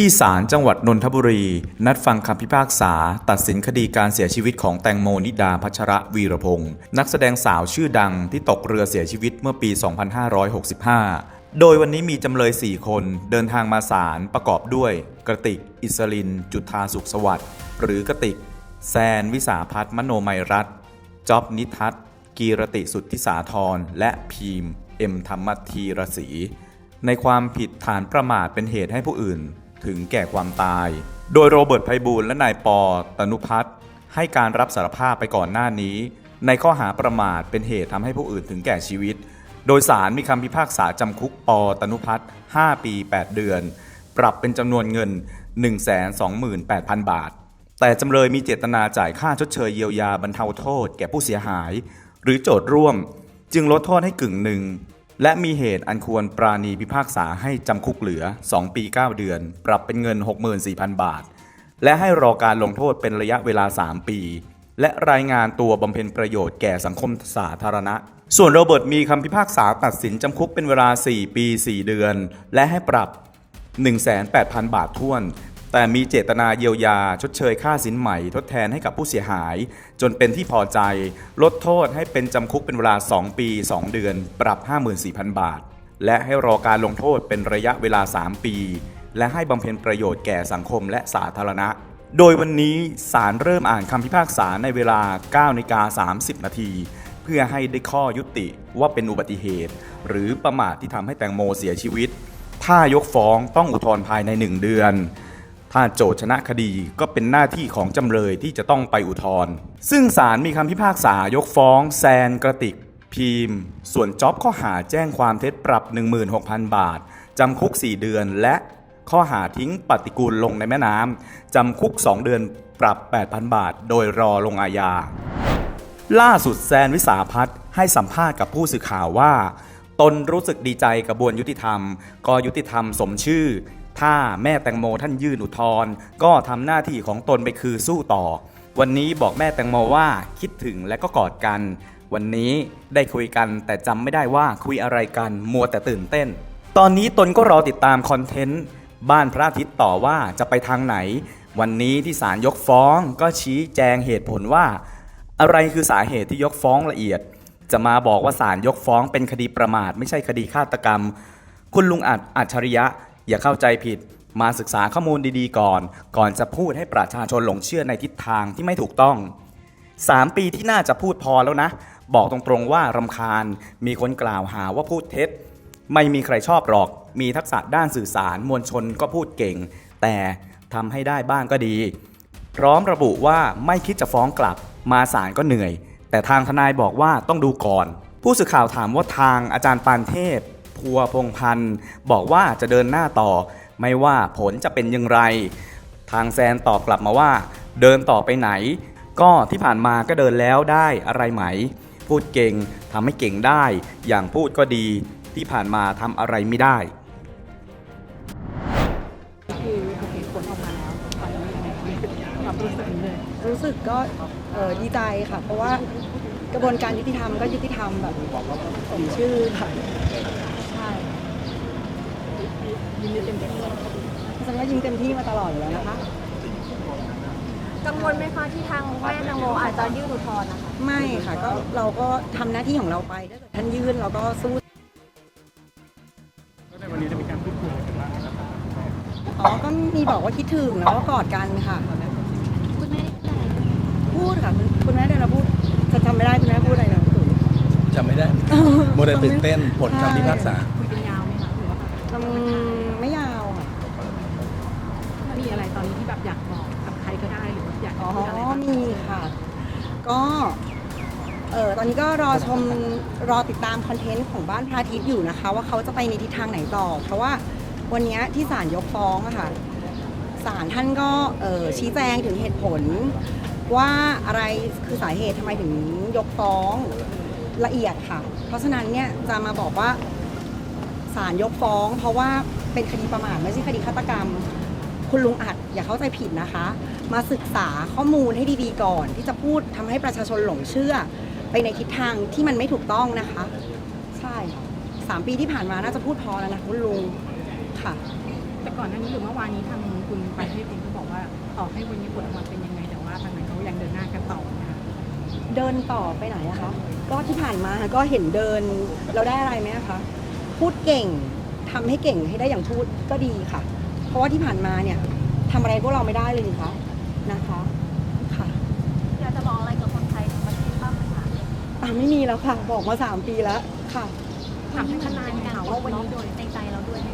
ที่ศาลจังหวัดนนทบุรี นัดฟังคำพิพากษา ตัดสินคดีการเสียชีวิตของแตงโมนิดาพัชระวีรพงศ์นักแสดงสาวชื่อดังที่ตกเรือเสียชีวิตเมื่อปี 2565 โดยวันนี้มีจำเลย 4 คนเดินทางมาศาลประกอบด้วย กระติก อิสริน จุธาสุขสวัสดิ์หรือกระติก แซน วิสาพัฒน์มโนมัยรัตน์จ๊อบนิทัศน์กีรติสุทธิสาธรและพีม เอ็มธรรมธีรศรีในความผิดฐานประมาทเป็นเหตุให้ผู้อื่น ถึงแก่ความตาย โดยโรเบิร์ตไพบูลและนายปอตนุพัฒน์ให้การรับสารภาพไปก่อนหน้านี้ ในข้อหาประมาทเป็นเหตุทำให้ผู้อื่นถึงแก่ชีวิต โดยสารมีคำพิพากษาจำคุกปอตนุพัฒน์5 ปี 8 เดือน ปรับเป็นจำนวนเงิน 128,000 บาท แต่จำเลยมีเจตนาจ่ายค่าชดเชยเยียวยาบรรเทาโทษแก่ผู้เสียหาย หรือโจทย์ร่วม จึงลดโทษให้กึ่งหนึ่ง และมีเหตุอันควรปราณีพิพากษาให้จำคุกเหลือ 2 ปี 9 เดือน ปรับเป็นเงิน 64,000 บาท และให้รอการลงโทษเป็นระยะเวลา 3 ปี และรายงานตัวบำเพ็ญประโยชน์แก่สังคมสาธารณะ ส่วนโรเบิร์ตมีคำพิพากษาตัดสินจำคุกเป็นเวลา 4 ปี 4 เดือน และให้ปรับ 1,800,000 บาทท้วน แต่มีเจตนาเยียวยา ชดเชยค่าสินใหม่ ทดแทนให้กับผู้เสียหาย จนเป็นที่พอใจ ลดโทษให้เป็นจำคุกเป็นเวลา 2 ปี 2 เดือน ปรับ 54,000 บาท และให้รอการลงโทษเป็นระยะเวลา 3 ปี และให้บำเพ็ญประโยชน์แก่สังคมและสาธารณะ โดยวันนี้ศาลเริ่มอ่านคำพิพากษาในเวลา9นาฬิกา30 นาทีเพื่อให้ได้ข้อยุติว่าเป็นอุบัติเหตุ หรือประมาทที่ทำให้แตงโมเสียชีวิต ถ้ายกฟ้องต้องอุทธรณ์ภายใน 1 เดือน ถ้าโจทย์ชนะคดีก็เป็นหน้าที่ของจำเลยที่จะต้องไปอุทธรณ์ซึ่งศาลมีคำพิพากษายกฟ้องแซนกระติก พีม ส่วนจ็อบข้อหาแจ้งความเท็จปรับ 16,000 บาท จำคุก 4 เดือนและข้อหาทิ้งปฏิกูลลงในแม่น้ำจำคุก 2 เดือนปรับ 8,000 บาท โดยรอลงอาญา ล่าสุดแซนวิสาพัฒน์ให้สัมภาษณ์กับผู้สื่อข่าวว่า ตนรู้สึกดีใจกระบวนยุติธรรม ก็ยุติธรรมสมชื่อ ถ้าแม่แตงโมท่านยื่นอุทธรณ์ก็ทำหน้าที่ของตนไปคือสู้ต่อ วันนี้บอกแม่แตงโมว่าคิดถึงและก็กอดกัน วันนี้ได้คุยกันแต่จำไม่ได้ว่าคุยอะไรกันมัวแต่ตื่นเต้น ตอนนี้ตนก็รอติดตามคอนเทนต์บ้านพระอาทิตย์ต่อว่าจะไปทางไหน วันนี้ที่ศาลยกฟ้องก็ชี้แจงเหตุผลว่า อะไรคือสาเหตุที่ยกฟ้องละเอียด จะมาบอกว่าศาลยกฟ้องเป็นคดีประมาท ไม่ใช่คดีฆาตกรรม คุณลุงอัดอัจฉริยะ อย่าเข้าใจผิดมาศึกษาข้อมูลดีๆก่อน ก่อนจะพูดให้ประชาชนหลงเชื่อในทิศทางที่ไม่ถูกต้อง 3 ปีที่น่าจะพูดพอแล้วนะ บอกตรงๆว่ารำคาญ มีคนกล่าวหาว่าพูดเท็จ ไม่มีใครชอบหรอก มีทักษะด้านสื่อสารมวลชนก็พูดเก่ง แต่ทำให้ได้บ้างก็ดี พร้อมระบุว่าไม่คิดจะฟ้องกลับ มาศาลก็เหนื่อย แต่ทางทนายบอกว่าต้องดูก่อน ผู้สื่อข่าวถามว่าทางอาจารย์ปานเทพ พัวพงพันธ์บอกว่าจะเดินหน้าต่อ ไม่ว่าผลจะเป็นอย่างไร ทางแซนตอบกลับมาว่า เดินต่อไปไหน ก็ที่ผ่านมาก็เดินแล้วได้อะไรไหม พูดเก่งทำให้เก่งได้ อย่างพูดก็ดี ที่ผ่านมาทำอะไรไม่ได้คือผลออกมาแล้วตอนนี้ความรู้สึกเลยรู้สึกก็ดีใจค่ะ เพราะว่ากระบวนการยุติธรรมก็ยุติธรรมแบบสมชื่อค่ะ ใช่ยินดีเต็มที่ฉันก็ยิงเต็มที่มาตลอดอยู่แล้วนะคะ กังวลไหมคะที่ทางแม่แตงโมอาจจะยื่นอุทธรณ์นะคะไม่ค่ะก็เราก็ทำหน้าที่ของเราไปถ้าเกิดท่านยื่นเราก็สู้แล้วในวันนี้จะมีการพูดคุยกันบ้างไหมครับอ๋อก็มีบอกว่าคิดถึงแล้วก็กอดกันค่ะคุณแม่ได้พูดอะไรพูดค่ะคุณคุณแม่เดินมาพูดจะจำไม่ได้คุณแม่พูดอะไรนะพี่ตุ๋ยจำไม่ได้ โมเดลตื่นเต้นผลคำพิพากษา อ๋อพูดอะไรบ้างมีค่ะ ก็เออตอนนี้ก็รอชมรอติดตามคอนเทนต์ของบ้านพระอาทิตย์อยู่นะคะ ว่าเขาจะไปในทิศทางไหนต่อ เพราะว่าวันนี้ที่ศาลยกฟ้องอะค่ะศาลท่านก็เออชี้แจงถึงเหตุผล ว่าอะไรคือสาเหตุทำไมถึงยกฟ้องละเอียดค่ะ เพราะฉะนั้นเนี่ยจะมาบอกว่าศาลยกฟ้อง เพราะว่าเป็นคดีประมาทไม่ใช่คดีฆาตกรรม คุณลุงอัดอย่าเข้าใจผิดนะคะ มาศึกษาข้อมูลให้ดีๆก่อน ที่จะพูดทำให้ประชาชนหลงเชื่อ ไปในทิศทางที่มันไม่ถูกต้องนะคะ ใช่ค่ะสามปีที่ผ่านมาน่าจะพูดพอแล้วนะคุณลุงค่ะ แต่ก่อนหน้านี้หรือเมื่อวานนี้ทางคุณไปเทพเองก็บอกว่าต่อให้วันนี้ผลออกมาเป็นยังไง แต่ว่าทางนั้นเขายังเดินหน้ากันต่อนะคะเดินต่อไปไหนอะคะก็ที่ผ่านมาก็เห็นเดินเราได้อะไรไหมคะพูดเก่งทำให้เก่งให้ได้อย่างพูดก็ดีค่ะเพ ราะว่าที่ผ่านมาเนี่ยทำอะไรพวกเราไม่ได้เลยนี่คะนะคะค่ะอยากจะบอกอะไรกับคนไทยทั้งประเทศบ้างไหมคะอะไม่มีแล้วค่ะ บอกมาสามปีแล้วค่ะถามทนายเป็นไหมการคะปลว่าดวันล็อกนี้โดยในใจเราด้วยไหม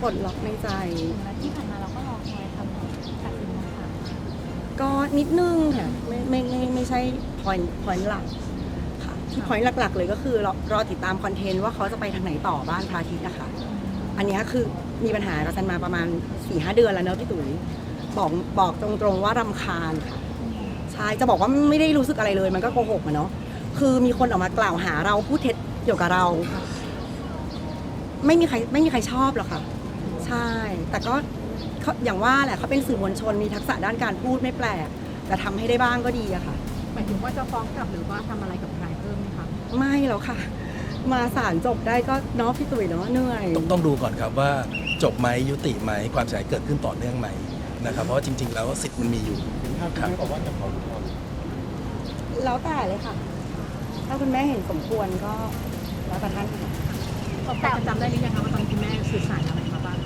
ปลดล็อกในใจ ที่ผ่านมาเราก็รอคอยทำตัดสินคำถามก็นิดนึงค่ะไม่ไม่ไม่ไม่ใช่ point point หลักค่ะที่ point หลักๆ เลยก็คือรอรอติดตามคอนเทนต์ว่าเขาจะไปทางไหนต่อบ้านพระอาทิตย์นะคะ อันเนี้ยคือมีปัญหากับซันมาประมาณ4ี่หเดือนแล้วเนอะพี่ตุ๋ยบอกบอกตรงๆว่ารำคาญค่ะใช่จะบอกว่าไม่ได้รู้สึกอะไรเลยมันก็โกหกอะเนาะคือมีคนออกมากล่าวหาเราพูดเท็จเกี่ยวกับเรา ไม่มีใครไม่มีใครชอบหรอกค่ะ ใช่ แต่ก็เขาอย่างว่าแหละเขาเป็นสื่อมวลชนมีทักษะด้านการพูดไม่แปลกแต่ทำให้ได้บ้างก็ดีอะค่ะหมายถึงว่าจะฟ้องกลับหรือว่าทำอะไรกับใครเพิ่มไหมคะไม่แล้วค่ะ มาศาลจบได้ก็เนาะพี่ตุ๋ยเนาะเหนื่อย ต้องต้องดูก่อนครับว่าจบไหมยุติไหมความเสียหายเกิดขึ้นต่อเนื่องไหมนะครับเพราะว่าจริง ๆ แล้วสิทธิ์มันมีอยู่ครับแล้วแต่เลยค่ะ ถ้าคุณแม่เห็นสมควรก็แล้วแต่ท่านค่ะแต่จำได้หรือยังคะว่าตอนนคุณแม่สื่อสารอะไรมาบ้าง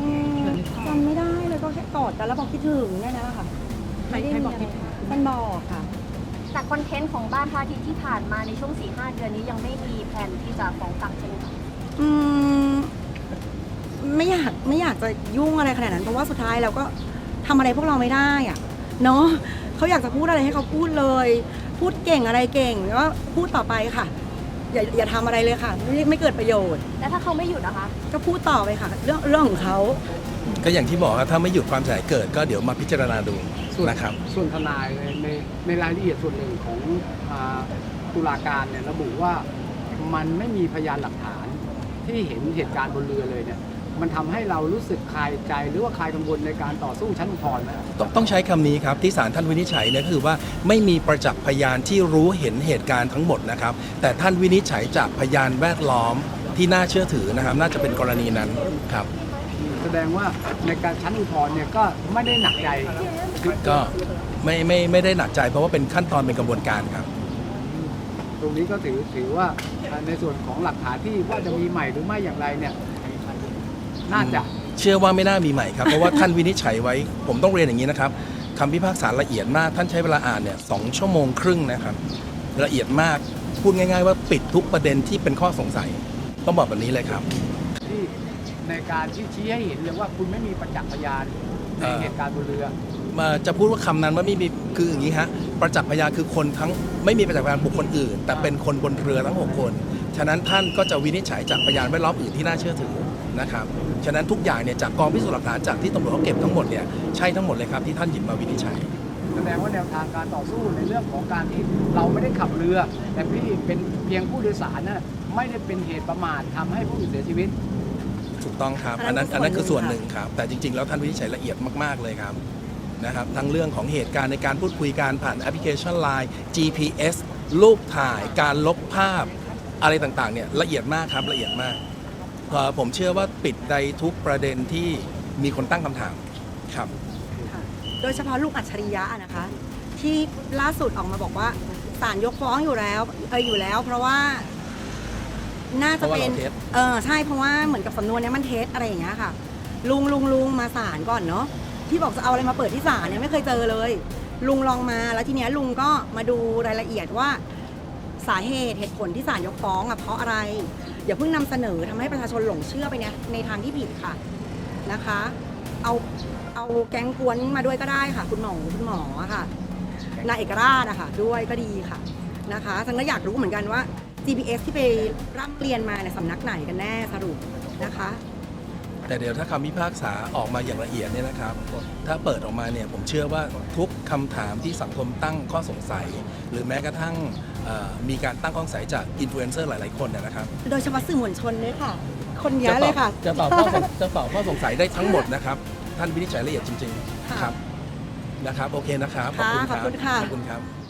อืมจำไม่ได้เลยก็แค่กอดกันแล้วบอกคิดถึงแค่นั้นแหละค่ะใครใครบอกคิดถึง มันบอกค่ะ แต่คอนเทนต์ของบ้านพระอาทิตย์ที่ผ่านมาในช่วง4-5เดือนนี้ยังไม่มีแผนที่จะฟ้องกลับใช่ไหมคะอืมไม่อยากไม่อยากจะยุ่งอะไรขนาดนั้นเพราะว่าสุดท้ายเราก็ทำอะไรพวกเราไม่ได้อะเนาะเขาอยากจะพูดอะไรให้เขาพูดเลย พูดเก่งอะไรเก่งก็พูดต่อไปค่ะ อย่าอย่าทำอะไรเลยค่ะไม่ไม่เกิดประโยชน์ แล้วถ้าเขาไม่หยุดนะคะ ก็พูดต่อไปค่ะ เรื่องเรื่องของเขา ก็อย่างที่บอกครับถ้าไม่หยุดความเสียหายเกิดก็เดี๋ยวมาพิจารณาดูนะครับ ส่วนทนายในในในรายละเอียดส่วนหนึ่งของอาตุลาการเนี่ยระบุว่ามันไม่มีพยานหลักฐานที่เห็นเหตุการณ์บนเรือเลยเนี่ยมันทำให้เรารู้สึกคลายใจหรือว่าคลายกังวลในการต่อสู้ชั้นอุทธรณ์ไหมต้องต้องใช้คำนี้ครับ ที่ศาลท่านวินิจฉัยเนี่ยก็คือว่าไม่มีประจักษ์พยานที่รู้เห็นเหตุการณ์ทั้งหมดนะครับ แต่ท่านวินิจฉัยจากพยานแวดล้อมที่น่าเชื่อถือนะครับ น่าจะเป็นกรณีนั้นครับ แสดงว่าในการชั้นอุทธรณ์เนี่ยก็ไม่ได้หนักใจก็ไม่ไม่ไม่ได้หนักใจ เพราะว่าเป็นขั้นตอนเป็นกระบวนการครับ ตรงนี้ก็ถือถือว่าในส่วนของหลักฐานที่ว่าจะมีใหม่หรือไม่อย่างไรเนี่ยน่าจะเชื่อว่าไม่น่ามีใหม่ครับ เพราะว่าท่านวินิจฉัยไว้ ผมต้องเรียนอย่างนี้นะครับคำพิพากษาละเอียดมาก ท่านใช้เวลาอ่านเนี่ยสองชั่วโมงครึ่งนะครับ ละเอียดมากพูดง่าย ๆ ว่าปิดทุกประเด็นที่เป็นข้อสงสัย ต้องบอกแบบนี้เลยครับที่ ในการที่ชี้ให้เห็นเลยว่าคุณไม่มีประจักษ์พยานในเอ่อเหตุการณ์บนเรือมาจะพูดว่าคำนั้นว่าไม่มีคืออย่างนี้ฮะประจักษ์พยานคือคนทั้งไม่มีประจักษ์พยานบุคคลอื่น แต่เป็นคนบนเรือทั้ง 6 คน ฉะนั้นท่านก็จะวินิจฉัยจากพยานแวดล้อมอื่นที่น่าเชื่อถือนะครับฉะนั้นทุกอย่างเนี่ยจากกองพิสูจน์หลักฐานจากที่ตำรวจเขาเก็บทั้งหมดเนี่ยใช่ทั้งหมดเลยครับที่ท่านหยิบมาวินิจฉัยแสดงว่าแนวทางการต่อสู้ในเรื่องของการที่เราไม่ได้ขับเรือ แต่พี่เป็นเพียงผู้โดยสารน่ะไม่ได้เป็นเหตุประมาททำให้ผู้อื่นเสียชีวิตถู กต้องครับ อัอันนนั้นั้นนอันนั้นคือส่ส่ววนนหหนึ่นึ่งงครับ แต่จริงๆ แล้วท่านวินิจฉัยละเอียดมากๆเลยครับนะครับทั้งเรื่องของเหตุการณ์ในการพูดคุยการผ่านแอปพลิเคชัน Line GPS รูปถ่ายการลบภาพอะไรต่างๆเนี่ยละเอียดมากครับละเอียดมากเอ่อผมเชื่อว่าปิดในทุกประเด็นที่มีคนตั้งคำถามครับค่ะโดยเฉพาะลูกอัจฉริยะนะคะ ที่ล่าสุดออกมาบอกว่าศาลยกฟ้องอยู่แล้วเอออยู่แล้ว เพราะว่า น่าจะเป็นเพราะว่าเราเท็จเออใช่เพราะว่าเหมือนกับสำนวนเนี้ยมันเท็จอะไรอย่างเงี้ยค่ะ ลุงลุงลุงมาศาลก่อนเนาะที่บอกจะเอาอะไรมาเปิดที่ศาลเนี่ยไม่เคยเจอเลย ลุงลองมาแล้วทีเนี้ยลุงก็มาดูรายละเอียดว่า สาเหตุเหตุผลที่ศาลยกฟ้องอะเพราะอะไร อย่าเพิ่งนำเสนอทำให้ประชาชนหลงเชื่อไปเนี่ยในทางที่ผิดค่ะนะคะ เอาเอาแก๊งกวนมาด้วยก็ได้ค่ะ คุณหมอคุณหมอค่ะนายเอกราชอะค่ะ ด้วยก็ดีค่ะนะคะฉันก็อยากรู้เหมือนกันว่า GPS ที่ไปร่ำเรียนมาเนี่ยสำนักไหนกันแน่สรุปนะคะ แต่เดี๋ยวถ้าคำพิพากษาออกมาอย่างละเอียดเนี่ยนะครับ ถ้าเปิดออกมาเนี่ยผมเชื่อว่าทุกคำถามที่สังคมตั้งข้อสงสัย หรือแม้กระทั่งเอ่อมีการตั้งข้อสงสัยจากอินฟลูเอนเซอร์หลาย ๆ คนเนยนะครับ โดยเฉพาะสื่อมวลชนด้วยค่ะ คนเยอะเลยค่ะ จะตอบข้อสงจะตอบข้อสงสัยได้ทั้งหมดนะครับ ท่านวินิจฉัยละเอียดจริงค่ะๆครับนะครับโอเคนะครับค่ะขอบคุณค่ะขอบคุณครับ